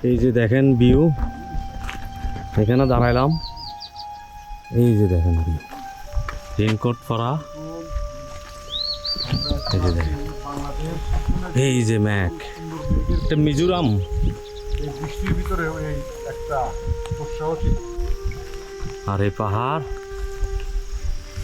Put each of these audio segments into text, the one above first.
এই যে দেখেন ভিউ এখানে দাঁড়াইলাম। এই যে দেখেন ভিউ রেনকোট পরা এই যে দেখেন এই যে ম্যাক এটা মিজোরাম। বৃষ্টির ভিতরে একটা আর এই পাহাড়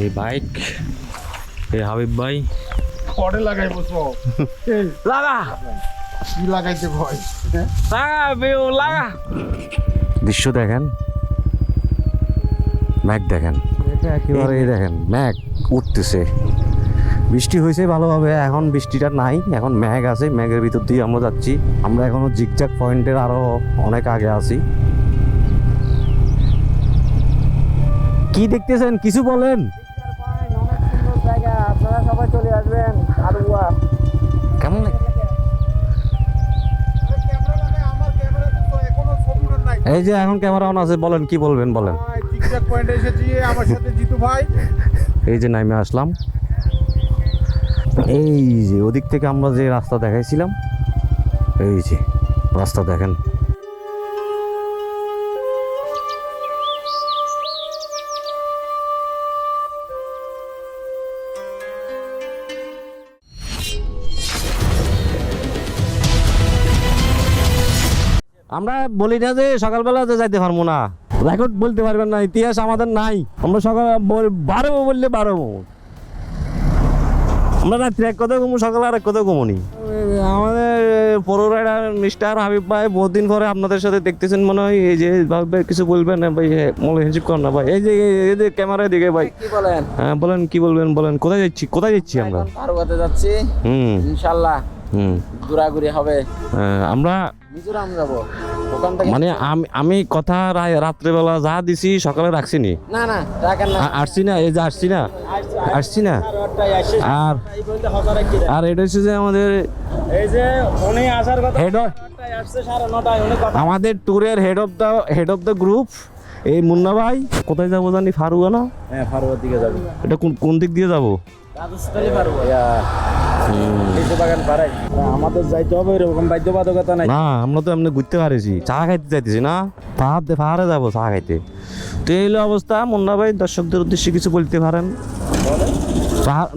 এই বাইক এই হাবিব ভাই। পরে লাগাই বসো লাগা। কি লাগাইতে ভয়? লাগা ভিউ লাগা। দৃশ্য দেখেন। ম্যাক দেখেন। এটা একেবারে দেখেন ম্যাক উঠতেছে। বৃষ্টি হয়েছে ভালোভাবে এখন বৃষ্টিটা নাই এখন ম্যাগ আছে ম্যাগের ভিতর দিয়ে আমরা যাচ্ছি। আমরা এখনও জিগজাক পয়েন্টের আরও অনেক আগে আছি। কি দেখতেছেন? কিছু বলেন। এই যে এখন ক্যামেরা অন আছে বলেন কি বলবেন বলেন। টিকটক পয়েন্টে এসেছি আমার সাথে জিতু ভাই। এই যে নামে আসলাম। এই যে ওদিক থেকে আমরা যে রাস্তা দেখাইছিলাম এই যে রাস্তা দেখেন। আমরা বলি না যে সকালবেলা যে যাইতে পারব না। রেকর্ড বলতে পারবেন না ইতিহাস আমাদের নাই। আমরা সকাল বল- বারো বললে বারো আমরা রাত্রে এক কথা ঘুমো সকালে আর এক কথা ঘুমনি। আমাদের পরো মিস্টার হাবিব ভাই বহুদিন পরে আপনাদের সাথে দেখতেছেন মনে হয় এই যে ভাই কিছু বলবেন না ভাই মনে হেসিপ কর না ভাই। এই যে এই যে ক্যামেরার দিকে ভাই। বলেন? হ্যাঁ বলেন কি বলবেন বলেন কোথায় যাচ্ছি কোথায় যাচ্ছি আমরা? পার্বতে যাচ্ছি। হুম। ইনশাল্লাহ হুম। ঘোরাঘুরি হবে। হ্যাঁ, আমরা মিজোরাম যাব। মানে আমি আমি কথা রাত্রেবেলা যা দিছি সকালে রাখছি নি? না না রাখেন না। আসছি না এই যে আসছি না? আসছি না? আর আর এটা হচ্ছে যে আমাদের এই যে উনি আসার কথা হেড আমাদের ট্যুরের head of the head of the group এই মুন্না ভাই কোথায় যাব জানি? ফারুয়ানা? হ্যাঁ ফারুয়ার দিকে যাবে। এটা কোন কোন দিক দিয়ে যাব? আমাদের যাইতে হবে এরকম বাধ্যবাধকতা নাই। না আমরা তো এমনি ঘুরতে পারিছি। চা খাইতে যাইতেছি না। পাহাড় পাহাড়ে যাব চা খাইতে। তো এই অবস্থা মুন্না ভাই দর্শকদের উদ্দেশ্যে কিছু বলতে পারেন।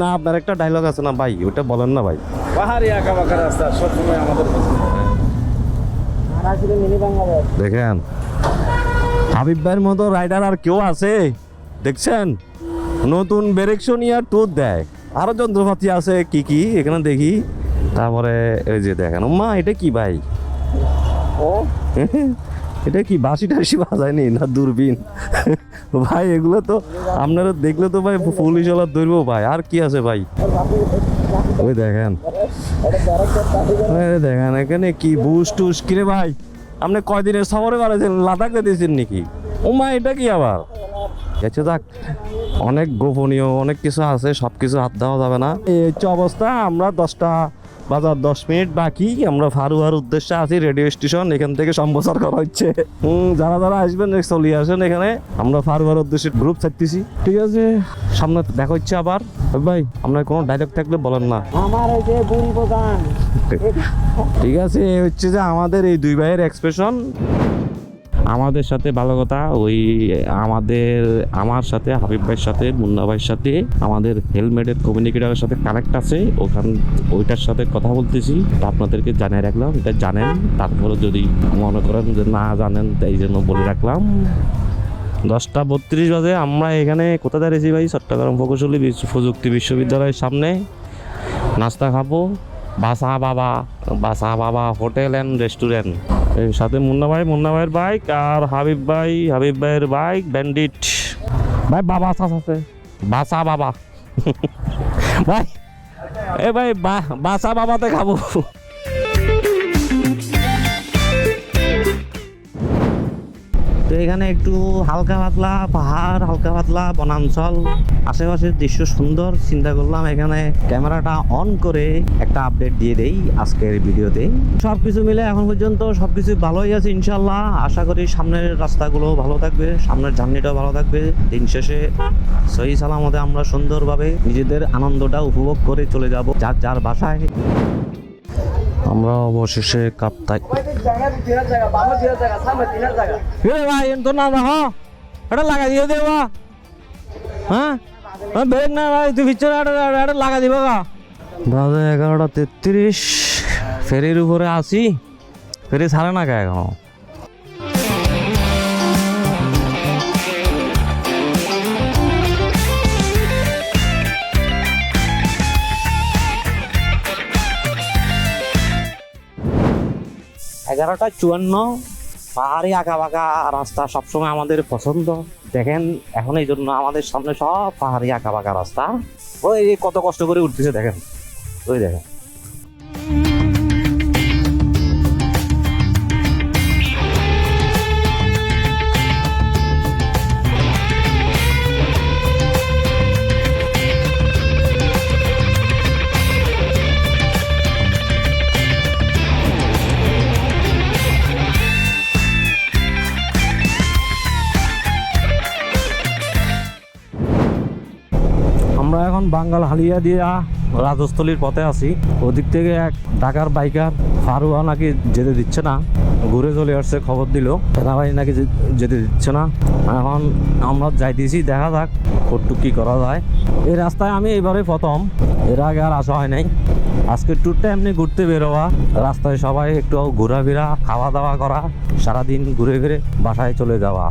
না আপনার একটা ডায়লগ আছে না ভাই? ওটা বলেন না ভাই। পাহাড়ি আঁকা বাঁকা রাস্তা সবসময় আমাদের দেখেন। হাবিব ভাইয়ের মতো রাইডার আর কেউ আছে? দেখছেন? নতুন বেরেকশন ইয়ার ট্যুর দেয় আরও যন্ত্রপাতি আছে, কি কি? এখানে দেখি। তারপরে এই যে দেখেন মা এটা কি ভাই? ও এটা কি বাসি টাসি বাজায়নি না দূরবীন? ভাই, এগুলো তো আপনারা দেখলে তো ভাই পুলিশ ওলা ধরবো ভাই, আর কি আছে ভাই? ওই দেখেন। দেখেন, এখানে কি বুস টুস কিরে ভাই? আপনি কয়দিনের সফরে বাড়াইছেন লাদাখে দিয়েছেন নাকি? ও মা এটা কি আবার? গেছে যাক। অনেক গোপনীয় অনেক কিছু আছে সব কিছু হাত দেওয়া যাবে না। এই হচ্ছে অবস্থা আমরা দশটা বাজার দশ মিনিট বাকি আমরা ফারুয়ার উদ্দেশ্যে আছি রেডিও স্টেশন এখান থেকে সম্প্রচার করা হচ্ছে। হুম যারা যারা আসবেন চলে আসেন এখানে আমরা ফারুয়ার উদ্দেশ্যে গ্রুপ থাকতেছি ঠিক আছে। সামনে দেখা হচ্ছে আবার। ভাই আপনার কোনো ডায়লগ থাকলে বলেন না। আমার এই যে বুড়ি ঠিক আছে হচ্ছে যে আমাদের এই দুই ভাইয়ের এক্সপ্রেশন আমাদের সাথে ভালো কথা, ওই আমাদের, আমার সাথে, হাবিব ভাইয়ের সাথে, মুন্না ভাইয়ের সাথে, আমাদের হেলমেটের কমিউনিকেটারের সাথে কানেক্ট আছে, ওখান, ওইটার সাথে কথা বলতেছি আপনাদেরকে জানিয়ে রাখলাম, এটা জানেন তারপরে যদি মনে করেন যে না জানেন তাই জন্য বলে রাখলাম। দশটা বত্রিশ বাজে, আমরা এখানে কোথায় দাঁড়িয়েছি ভাই? চট্টগ্রাম প্রকৌশলী বিশ্ব প্রযুক্তি বিশ্ববিদ্যালয়ের সামনে। নাস্তা খাব। বাসা বাবা বাসা বাবা হোটেল অ্যান্ড রেস্টুরেন্ট এই সাথে মুন্না ভাই, মুন্না ভাইয়ের বাইক আর হাবিব ভাই, হাবিব ভাইয়ের বাইক ব্যান্ডিট ভাই, বাবা আছে আছে বাসা, বাবা। ভাই, এ ভাই বাসা, বাবাতে খাব। তো এখানে একটু হালকা পাতলা পাহাড়, হালকা পাতলা বনাঞ্চল, আশেপাশের দৃশ্য সুন্দর, চিন্তা করলাম এখানে ক্যামেরাটা অন করে একটা আপডেট দিয়ে দেই আজকের ভিডিওতে। সব কিছু মিলে এখন পর্যন্ত সব কিছু ভালোই আছে ইনশাল্লাহ আশা করি সামনের রাস্তাগুলো ভালো থাকবে, সামনের জার্নিটাও ভালো থাকবে। দিন শেষে সহি সালামতে আমরা সুন্দরভাবে নিজেদের আনন্দটা উপভোগ করে চলে যাব, যার যার বাসায়। আমরা অবশেষে কাপ্তাই। ভাই তো না দেখো। এটা লাগাই দিয়ে দেবা হ্যাঁ? বেগ না ভাই তুই পিছনে এটা লাগা দিব গা। বাজে এগারোটা তেত্রিশ। ফেরির উপরে আসি ফেরি ছাড়ে না কে এখনও। এগারোটা, চুয়ান্ন, পাহাড়ি আঁকা বাঁকা রাস্তা সবসময় আমাদের পছন্দ। দেখেন, এখন এই জন্য আমাদের সামনে সব পাহাড়ি আঁকা বাঁকা রাস্তা। ওই কত কষ্ট করে উঠতেছে, দেখেন। ওই দেখেন। বাঙ্গাল হালিয়া দিয়া রাজস্থলীর পথে আছি। ওদিক থেকে এক ঢাকার বাইকার ফারুয়া নাকি যেতে দিচ্ছে না। ঘুরে চলে আসছে, খবর দিল। সেনাবাহিনী নাকি যেতে দিচ্ছে না। এখন আমরা যাইতেছি, দেখা যাক কটুক কি করা যায়। এই রাস্তায় আমি এবারে প্রথম। এর আগে আর আসা হয় নাই। আজকে ট্যুরটা এমনি ঘুরতে বেরোয়া রাস্তায় সবাই একটু ঘোরাফেরা, খাওয়া দাওয়া করা, সারাদিন ঘুরে ফিরে বাসায় চলে যাওয়া।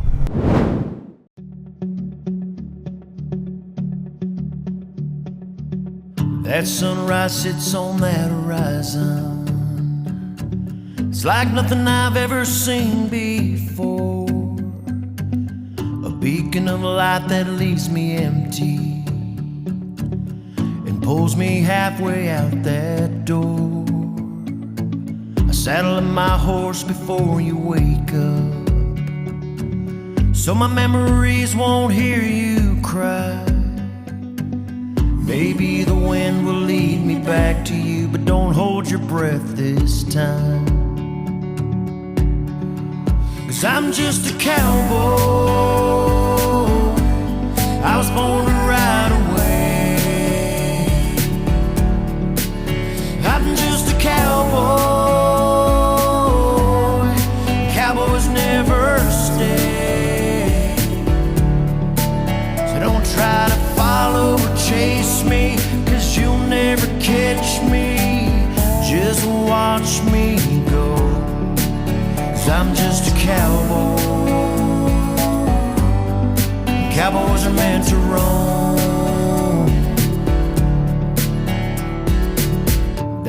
That sunrise sits on that horizon. It's like nothing I've ever seen before. A beacon of light that leaves me empty and pulls me halfway out that door. I saddle my horse before you wake up. So my memories won't hear you cry. Maybe the wind will lead me back to you, but don't hold your breath this time. Cause I'm just a cowboy. I was born to ride away. I'm just a cowboy.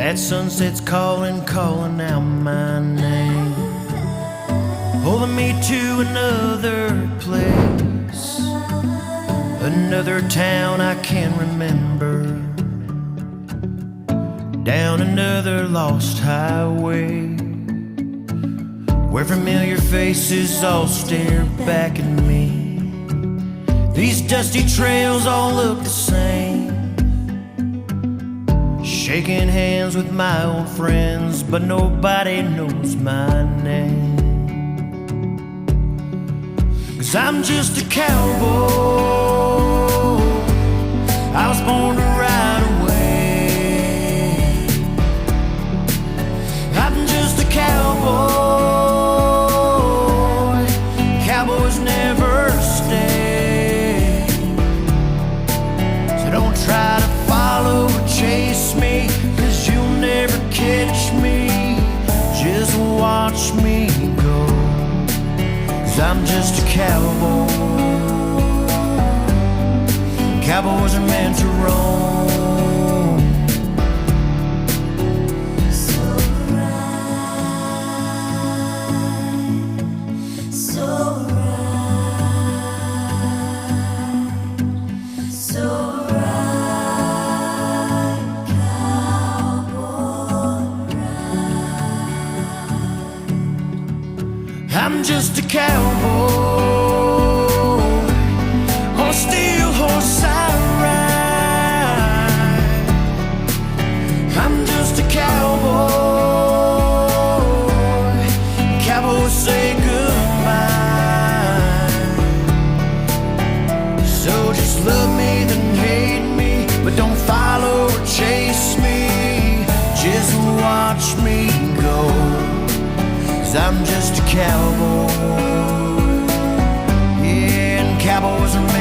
That sunset's calling, calling out my name, pulling me to another place. Another town I can remember. Down another lost highway. Where familiar faces all stare back at me. These dusty trails all look the same. Shaking hands with my old friends, but nobody knows my name. Cause I'm just a cowboy. I was born to ride away. I'm just a cowboy. meant to roam. So right, so right, so right, cowboy ride. I'm just a cowboy. I'm just a cowboy. Yeah, and cowboys are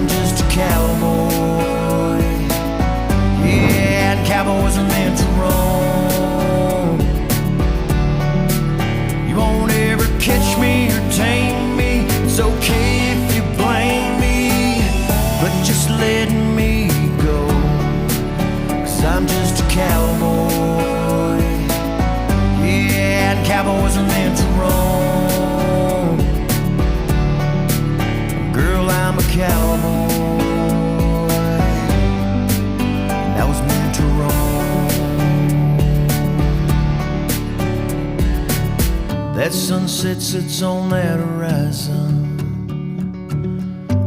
I'm just a cowboy. That sunset sits on that horizon.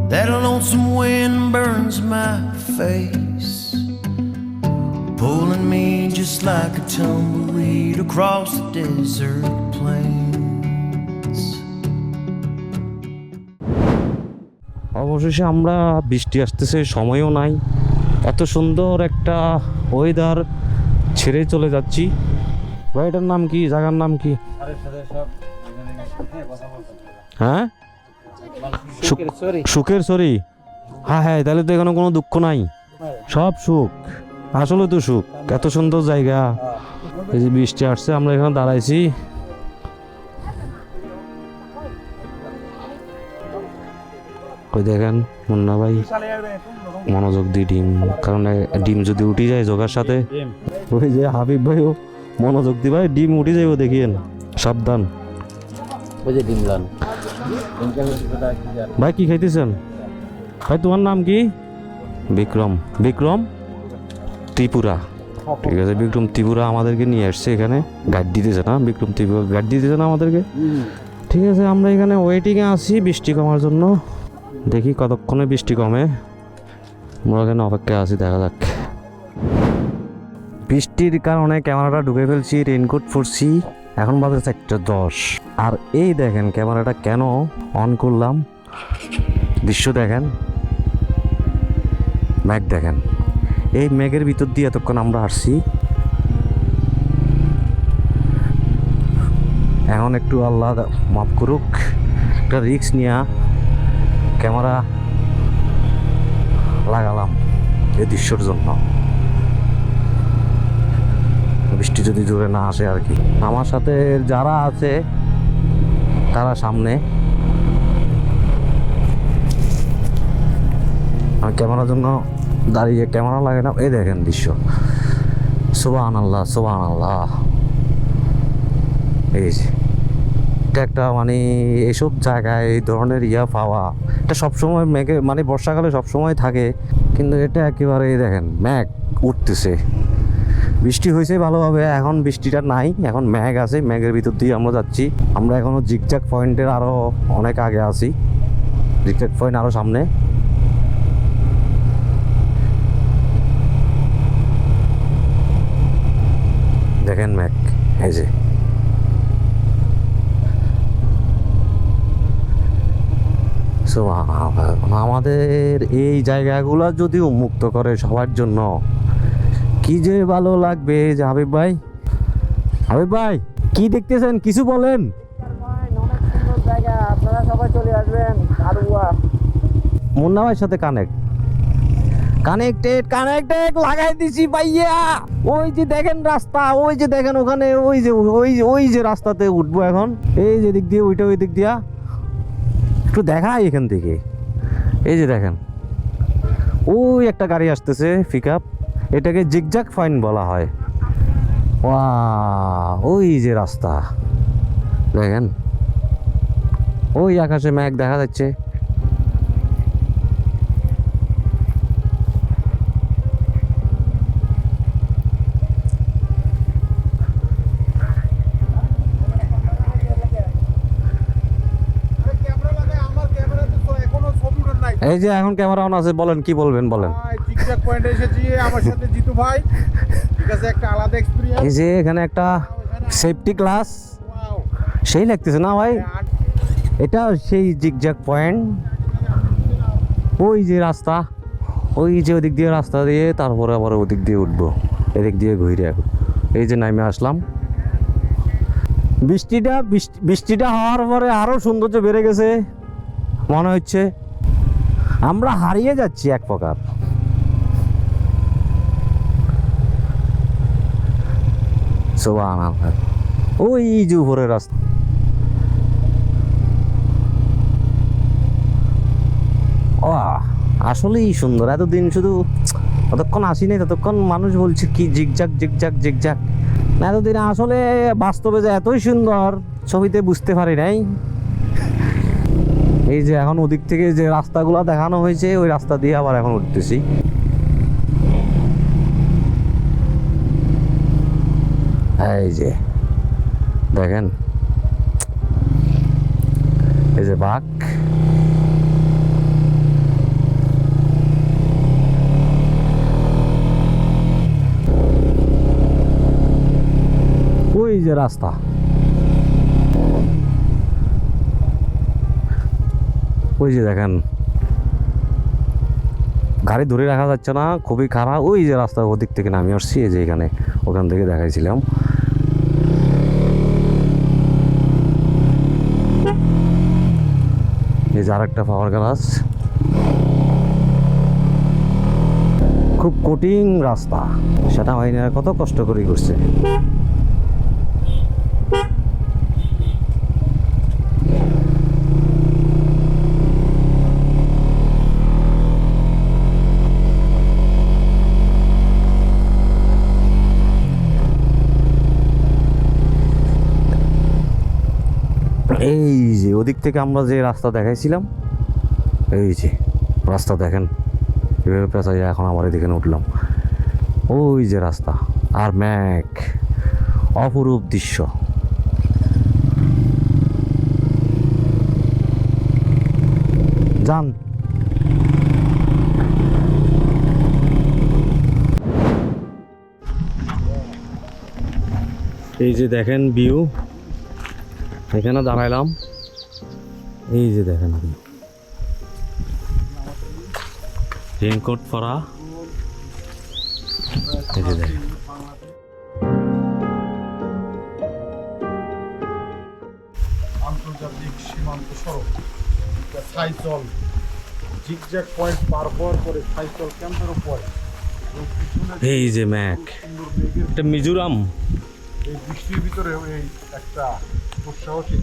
That lonesome wind burns my face, pulling me just like a tumbleweed across the desert plains. অবশেষে আমরা বৃষ্টি আসতেছে সময়ও নাই এত সুন্দর একটা weather ছেড়ে চলে যাচ্ছি ভাই নাম কি জায়গার নাম কি হ্যাঁ? সুখ- সুখের সরি হ্যাঁ হ্যাঁ তাহলে তো এখানে কোনো দুঃখ নাই। সব সুখ। আসলে তো সুখ। এত সুন্দর জায়গা। এই যে বৃষ্টি আসছে আমরা এখানে দাঁড়াইছি। ওই দেখেন মুন্না ভাই মনোযোগ দিয়ে ডিম। কারণ ডিম যদি উঠে যায় জোগার সাথে। ওই যে হাবিব ভাইও মনোযোগ দি ভাই ডিম উঠে যাইব দেখিয়েন। সাবধান। ভাই কি খাইতেছেন? ভাই তোমার নাম কি? বিক্রম। বিক্রম? ত্রিপুরা। ঠিক আছে বিক্রম ত্রিপুরা আমাদেরকে নিয়ে আসছে এখানে। গাইড দিতেছে না? বিক্রম ত্রিপুরা গাইড দিতেছে না আমাদেরকে? ঠিক আছে আমরা এখানে ওয়েটিংয়ে আছি বৃষ্টি কমার জন্য। দেখি কতক্ষণে বৃষ্টি কমে। আমরা এখানে অপেক্ষায় আছি দেখা যাক। বৃষ্টির কারণে ক্যামেরাটা ঢুকে ফেলছি রেইনকোট পরছি। এখন বাজে চারটে দশ। আর এই দেখেন ক্যামেরাটা কেন অন করলাম? দৃশ্য দেখেন। ম্যাগ দেখেন। এই ম্যাগের ভিতর দিয়ে এতক্ষণ আমরা আসছি এখন একটু আল্লাহ মাফ করুক, একটা রিক্স নিয়ে ক্যামেরা লাগালাম এই দৃশ্যর জন্য। বৃষ্টি যদি জোরে না আসে আর কি। আমার সাথে যারা আছে, তারা সামনে। ক্যামেরার জন্য দাঁড়িয়ে ক্যামেরা লাগে না। এই দেখেন দৃশ্য। সোবান আল্লাহ সোবান আল্লাহ এই যে, এটা একটা মানে এইসব জায়গায় এই ধরনের ইয়া পাওয়া। এটা সবসময় মেঘে মানে বর্ষাকালে সবসময় থাকে। কিন্তু এটা একেবারে দেখেন ম্যাঘ উঠতেছে। বৃষ্টি হয়েছে ভালোভাবে, এখন বৃষ্টিটা নাই, এখন ম্যাঘ আছে ম্যাঘের ভিতর দিয়ে আমরা যাচ্ছি। আমরা এখনও জিগজাক পয়েন্টের আরও অনেক আগে আছি। জিগজাক পয়েন্ট আরও সামনে। দেখেন ম্যাক এই যে। আমাদের এই জায়গাগুলো যদি উন্মুক্ত করে সবার জন্য কি যে ভালো লাগবে যে হাবিব ভাই? হাবিব ভাই, কি দেখতেছেন? কিছু বলেন। আপনারা সবাই চলে আসবেন মুন্না ভাইয়ের সাথে কানেক্ট কানেক্টেড কানেক্টেড লাগাই দিছি ভাইয়া। ওই যে দেখেন রাস্তা, ওই যে দেখেন ওখানে, ওই যে ওই যে ওই যে রাস্তাতে উঠবো এখন। এই যে দিক দিয়ে, ওইটা ওই দিক দিয়া। একটু দেখাই এখান থেকে। এই যে দেখেন। ওই একটা গাড়ি আসতেছে পিক আপ এটাকে জিগজাক ফাইন বলা হয়। ওই যে রাস্তা। দেখেন, ওই আকাশে মেঘ দেখা যাচ্ছে। এই যে এখন ক্যামেরা অন আছে, বলেন, কি বলবেন, বলেন। জিগজ্যাগ পয়েন্টে এসেছি আমার সাথে জিতু ভাই। ঠিক আছে একটা আলাদা এক্সপিরিয়েন্স এই যে এখানে একটা সেফটি ক্লাস সেই লাগতেছে না ভাই? এটা সেই জিগজ্যাগ পয়েন্ট ওই যে রাস্তা ওই যে ওদিক দিয়ে রাস্তা দিয়ে তারপরে আবার ওদিক দিয়ে উঠবো। এদিক দিয়ে ঘুরে এই যে নামে আসলাম। বৃষ্টিটা বৃষ্টিটা হওয়ার পরে আরও সৌন্দর্য বেড়ে গেছে। মনে হচ্ছে আমরা হারিয়ে যাচ্ছি এক প্রকার। সোবান ওই যে রাস্তা। ও আসলেই সুন্দর। এতদিন শুধু ততক্ষণ আসিনি, ততক্ষণ মানুষ বলছে কি জিগজাক জিগজাক জিগজাক না এতদিন আসলে বাস্তবে যে এতই সুন্দর, ছবিতে বুঝতে পারি নাই। এই যে এখন ওদিক থেকে যে রাস্তাগুলো দেখানো হয়েছে, ওই রাস্তা দিয়ে আবার এখন উঠতেছি। এই যে, দেখেন। এই যে বাঘ। ওই যে রাস্তা। ওই যে দেখেন। গাড়ি ধরে রাখা যাচ্ছে না, খুবই খারাপ। ওই যে রাস্তা ওদিক থেকে নামি আসছি, এই যে এখানে। ওখান থেকে দেখাইছিলাম এই যে আরেকটা পাওয়ার গ্লাস। খুব কঠিন রাস্তা। সেটা বাহিনীরা কত কষ্ট করে করছে এই যে ওদিক থেকে আমরা যে রাস্তা দেখাইছিলাম, এই যে রাস্তা দেখেন, এভাবে পেঁচা যায় এখন আমার এদিকে উঠলাম। ওই যে রাস্তা, আর ম্যাক, অপরূপ দৃশ্য। যান। এই যে দেখেন ভিউ, এখানে দাঁড়াইলাম। এই যে দেখেন রেনকোট পরা। এই যে দেখেন। আন্তর্জাতিক সীমান্ত সড়ক। এটা সাইচল। জিগজ্যাগ পয়েন্ট পার হওয়ার পরে সাইচল ক্যাম্পের উপর। এই যে ম্যাক। এটা মিজোরাম। এই বৃষ্টির ভিতরে এই একটা দুঃসাহসিক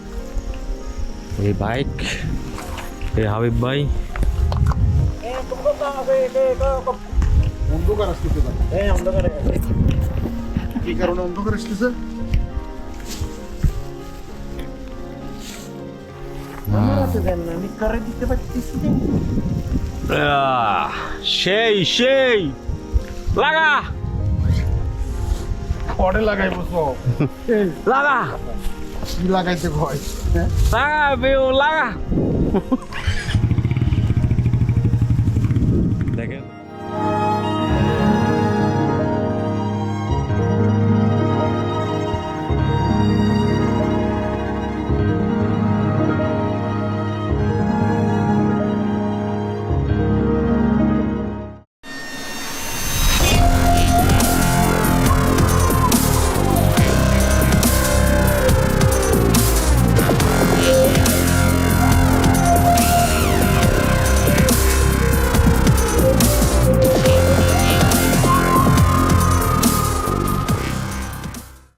এই বাইক এই হাবিব ভাই। অন্ধকার আসতেছে কি কারণে অন্ধকার আসতেছে? আমি করে দিতে পারছি সেই সেই। লাগা। পরে লাগাইব সব। লাগা। কি লাগাইতে ভয়। লাগা বেও লাগা।